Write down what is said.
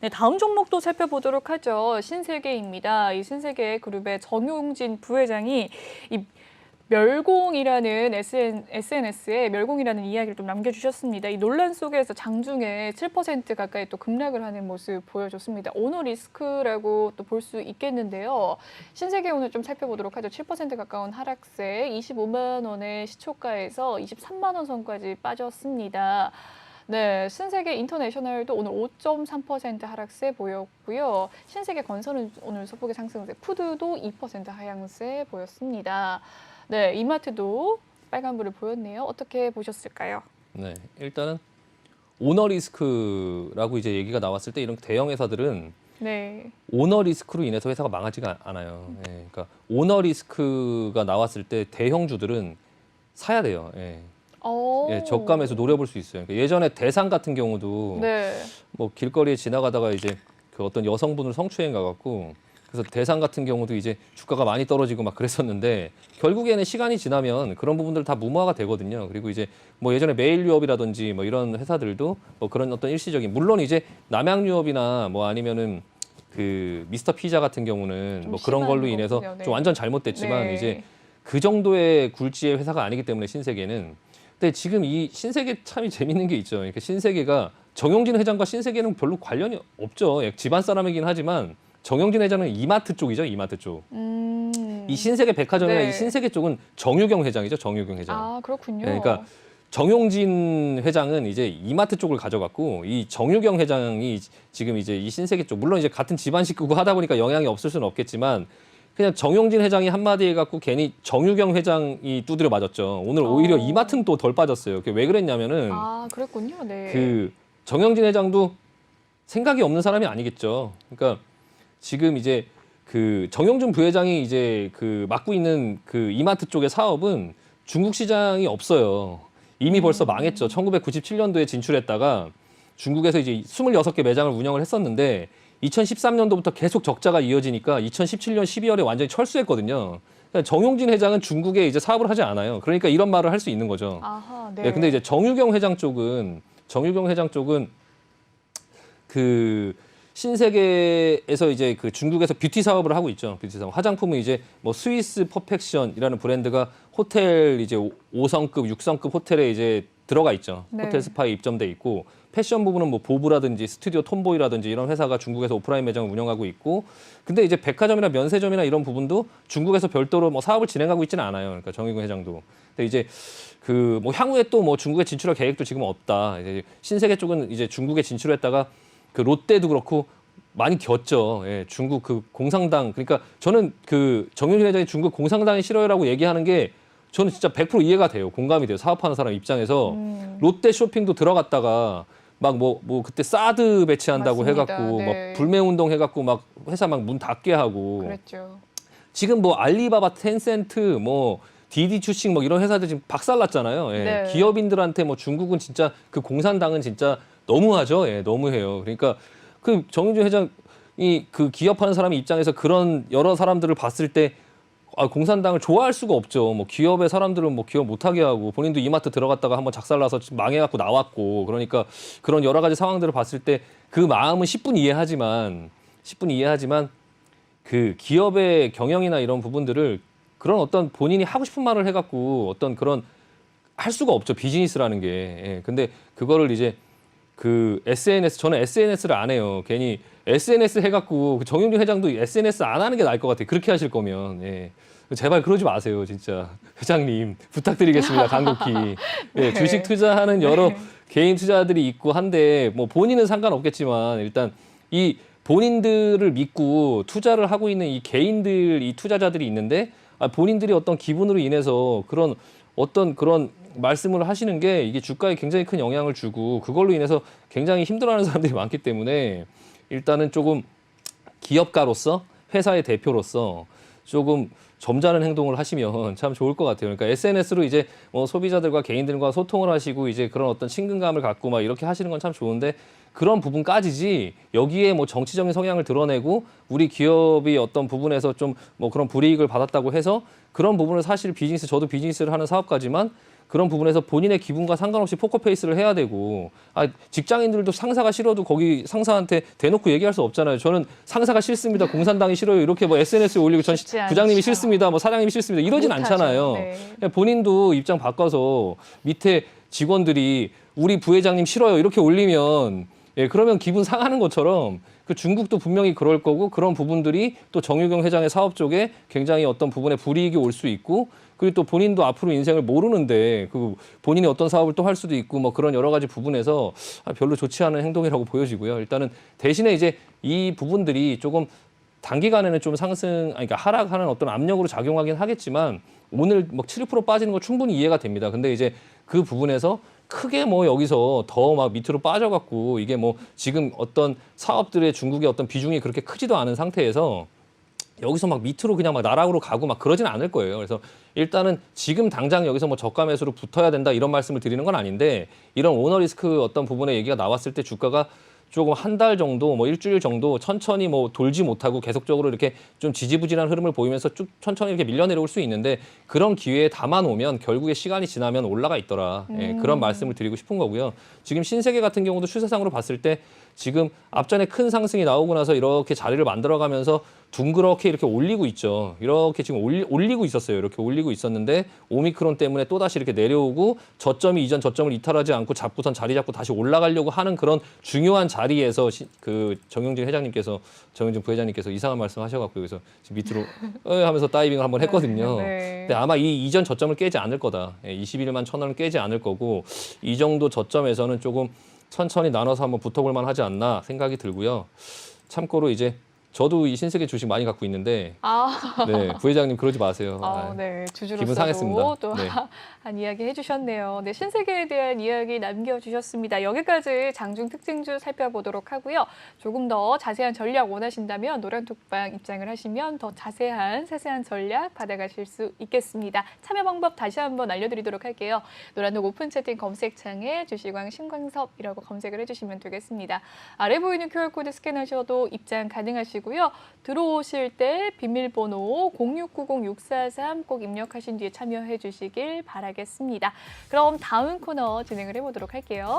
네, 다음 종목도 살펴보도록 하죠. 신세계입니다. 이 신세계 그룹의 정용진 부회장이 이 멸공이라는 SN, SNS에 멸공이라는 이야기를 좀 남겨주셨습니다. 이 논란 속에서 장중에 7% 가까이 또 급락을 하는 모습 보여줬습니다. 오너 리스크라고 또 볼 수 있겠는데요. 신세계 오늘 좀 살펴보도록 하죠. 7% 가까운 하락세, 25만 원의 시초가에서 23만 원 선까지 빠졌습니다. 네, 신세계 인터내셔널도 오늘 5.3% 하락세 보였고요. 신세계 건설은 오늘 소폭의 상승세, 푸드도 2% 하향세 보였습니다. 네, 이마트도 빨간불을 보였네요. 어떻게 보셨을까요? 네, 일단은 오너 리스크라고 이제 얘기가 나왔을 때 이런 대형 회사들은 네, 오너 리스크로 인해서 회사가 망하지가 않아요. 예, 그러니까 오너 리스크가 나왔을 때 대형주들은 사야 돼요. 예. 어, 예, 저감에서 노려볼 수 있어요. 그러니까 예전에 대상 같은 경우도 네, 뭐 길거리에 지나가다가 이제 그 어떤 여성분을 성추행 가갖고 그래서 대상 같은 경우도 이제 주가가 많이 떨어지고 막 그랬었는데 결국에는 시간이 지나면 그런 부분들 다 무모화가 되거든요. 그리고 이제 뭐 예전에 메일 유업이라든지 뭐 이런 회사들도 뭐 그런 어떤 일시적인 물론 이제 남양 유업이나 뭐 아니면은 그 미스터 피자 같은 경우는 좀뭐 그런 걸로 인해서 거군요. 네. 좀 완전 잘못됐지만 네. 이제 그 정도의 굴지의 회사가 아니기 때문에 신세계는 근데 지금 이 신세계 참이 재밌는 게 있죠. 그러니까 신세계가 정용진 회장과 신세계는 별로 관련이 없죠. 예, 집안 사람이긴 하지만 정용진 회장은 이마트 쪽이죠. 이마트 쪽. 음, 이 신세계 백화점이나 네. 이 신세계 쪽은 정유경 회장이죠. 정유경 회장. 아 그렇군요. 네, 그러니까 정용진 회장은 이제 이마트 쪽을 가져갔고 이 정유경 회장이 지금 이제 이 신세계 쪽 물론 이제 같은 집안 식구고 하다 보니까 영향이 없을 수는 없겠지만 그냥 정용진 회장이 한마디 해갖고 괜히 정유경 회장이 두드려 맞았죠. 오늘 오히려 어. 이마트는 또 덜 빠졌어요. 그게 왜 그랬냐면은 아 그랬군요. 네. 그 정영진 회장도 생각이 없는 사람이 아니겠죠. 그러니까 지금 이제 그 정영준 부회장이 이제 그 맡고 있는 그 이마트 쪽의 사업은 중국 시장이 없어요. 이미 벌써 망했죠. 1997년도에 진출했다가 중국에서 이제 26개 매장을 운영을 했었는데 2013년도부터 계속 적자가 이어지니까 2017년 12월에 완전히 철수했거든요. 그러니까 정용진 회장은 중국에 이제 사업을 하지 않아요. 그러니까 이런 말을 할 수 있는 거죠. 아하, 네. 네. 근데 이제 정유경 회장 쪽은 정유경 회장 쪽은 그 신세계에서 이제 그 중국에서 뷰티 사업을 하고 있죠. 뷰티 사업. 화장품은 이제 뭐 스위스 퍼펙션이라는 브랜드가 호텔 이제 5성급, 6성급 호텔에 이제 들어가 있죠. 네. 호텔 스파에 입점돼 있고 패션 부분은 뭐 보브라든지 스튜디오 톰보이라든지 이런 회사가 중국에서 오프라인 매장을 운영하고 있고 근데 이제 백화점이나 면세점이나 이런 부분도 중국에서 별도로 뭐 사업을 진행하고 있지는 않아요. 그러니까 정유경 회장도. 근데 이제 그 뭐 향후에 또 뭐 중국에 진출할 계획도 지금 없다. 이제 신세계 쪽은 이제 중국에 진출했다가 그 롯데도 그렇고 많이 겼죠. 예, 중국 그 공산당 그러니까 저는 그 정윤희 회장이 중국 공산당이 싫어요라고 얘기하는 게 저는 진짜 100% 이해가 돼요. 공감이 돼요. 사업하는 사람 입장에서 음, 롯데 쇼핑도 들어갔다가 막 뭐 뭐 그때 사드 배치한다고 맞습니다. 해갖고 네. 막 불매 운동 해갖고 막 회사 막 문 닫게 하고 그랬죠. 지금 뭐 알리바바, 텐센트, 뭐 디디 추싱 뭐 이런 회사들 지금 박살났잖아요. 예. 네. 기업인들한테 뭐 중국은 진짜 그 공산당은 진짜 너무하죠. 예, 너무해요. 그러니까 그 정윤주 회장이 그 기업하는 사람 입장에서 그런 여러 사람들을 봤을 때 아, 공산당을 좋아할 수가 없죠. 뭐 기업의 사람들은 뭐 기업 못하게 하고 본인도 이마트 들어갔다가 한번 작살나서 망해갖고 나왔고 그러니까 그런 여러 가지 상황들을 봤을 때 그 마음은 10분 이해하지만 10분 이해하지만 그 기업의 경영이나 이런 부분들을 그런 어떤 본인이 하고 싶은 말을 해갖고 어떤 그런 할 수가 없죠 비즈니스라는 게. 예. 근데 그거를 이제 그 SNS 저는 SNS를 안 해요. 괜히 SNS 해갖고 그 정영준 회장도 SNS 안 하는 게 나을 것 같아요. 그렇게 하실 거면 예. 제발 그러지 마세요, 진짜 회장님 부탁드리겠습니다, 간곡히. 예, 주식 투자하는 여러 네. 개인 투자들이 있고 한데 뭐 본인은 상관없겠지만 일단 이 본인들을 믿고 투자를 하고 있는 이 개인들 이 투자자들이 있는데 아, 본인들이 어떤 기분으로 인해서 그런 어떤 그런 말씀을 하시는 게 이게 주가에 굉장히 큰 영향을 주고 그걸로 인해서 굉장히 힘들어하는 사람들이 많기 때문에 일단은 조금 기업가로서 회사의 대표로서 조금 점잖은 행동을 하시면 참 좋을 것 같아요. 그러니까 SNS로 이제 뭐 소비자들과 개인들과 소통을 하시고 이제 그런 어떤 친근감을 갖고 막 이렇게 하시는 건 참 좋은데 그런 부분까지지 여기에 뭐 정치적인 성향을 드러내고 우리 기업이 어떤 부분에서 좀 뭐 그런 불이익을 받았다고 해서 그런 부분을 사실 비즈니스 저도 비즈니스를 하는 사업가지만 그런 부분에서 본인의 기분과 상관없이 포커페이스를 해야 되고 아, 직장인들도 상사가 싫어도 거기 상사한테 대놓고 얘기할 수 없잖아요. 저는 상사가 싫습니다. 공산당이 싫어요. 이렇게 뭐 SNS에 올리고 전 부장님이. 싫습니다. 뭐 사장님이 싫습니다. 이러진. 않잖아요. 네. 그냥 본인도 입장 바꿔서 밑에 직원들이 우리 부회장님 싫어요. 이렇게 올리면 예, 그러면 기분 상하는 것처럼 그 중국도 분명히 그럴 거고 그런 부분들이 또 정유경 회장의 사업 쪽에 굉장히 어떤 부분에 불이익이 올 수 있고 그리고 또 본인도 앞으로 인생을 모르는데 그 본인이 어떤 사업을 또 할 수도 있고 뭐 그런 여러 가지 부분에서 아, 별로 좋지 않은 행동이라고 보여지고요. 일단은 대신에 이제 이 부분들이 조금 단기간에는 좀 상승, 아니, 그러니까 하락하는 어떤 압력으로 작용하긴 하겠지만 오늘 막7% 빠지는 거 충분히 이해가 됩니다. 근데 이제 그 부분에서 크게 뭐 여기서 더 막 밑으로 빠져갖고 이게 뭐 지금 어떤 사업들의 중국의 어떤 비중이 그렇게 크지도 않은 상태에서 여기서 막 밑으로 그냥 막 나락으로 가고 막 그러진 않을 거예요. 그래서 일단은 지금 당장 여기서 뭐 저가 매수로 붙어야 된다 이런 말씀을 드리는 건 아닌데 이런 오너 리스크 어떤 부분에 얘기가 나왔을 때 주가가 조금 한 달 정도 뭐 일주일 정도 천천히 뭐 돌지 못하고 계속적으로 이렇게 좀 지지부진한 흐름을 보이면서 쭉 천천히 이렇게 밀려 내려올 수 있는데 그런 기회에 담아 놓으면 결국에 시간이 지나면 올라가 있더라. 예, 그런 말씀을 드리고 싶은 거고요. 지금 신세계 같은 경우도 추세상으로 봤을 때 지금 앞전에 큰 상승이 나오고 나서 이렇게 자리를 만들어가면서 둥그렇게 이렇게 올리고 있죠. 이렇게 지금 올리, 올리고 있었어요. 이렇게 올리고 있었는데 오미크론 때문에 또 다시 이렇게 내려오고 저점이 이전 저점을 이탈하지 않고 잡고선 자리 잡고 다시 올라가려고 하는 그런 중요한 자리에서 시, 그 정용진 회장님께서 정용진 부회장님께서 이상한 말씀 하셔갖고 여기서 지금 밑으로 어 하면서 다이빙을 한번 했거든요. 네. 근데 아마 이 이전 저점을 깨지 않을 거다. 예, 21만 천 원을 깨지 않을 거고 이 정도 저점에서는 조금 천천히 나눠서 한번 붙어볼 만하지 않나 생각이 들고요. 참고로 이제 저도 이 신세계 주식 많이 갖고 있는데 아, 네 부회장님 그러지 마세요. 아, 아, 네. 기분 주주로서도 상했습니다. 또 네. 한 이야기 해주셨네요. 네, 신세계에 대한 이야기 남겨주셨습니다. 여기까지 장중 특징주 살펴보도록 하고요. 조금 더 자세한 전략 원하신다면 노란톡방 입장을 하시면 더 자세한 세세한 전략 받아가실 수 있겠습니다. 참여 방법 다시 한번 알려드리도록 할게요. 노란톡 오픈 채팅 검색창에 주시광 신광섭이라고 검색을 해주시면 되겠습니다. 아래 보이는 QR코드 스캔하셔도 입장 가능하시 고요. 들어오실 때 비밀번호 0690643 꼭 입력하신 뒤에 참여해 주시길 바라겠습니다. 그럼 다음 코너 진행을 해보도록 할게요.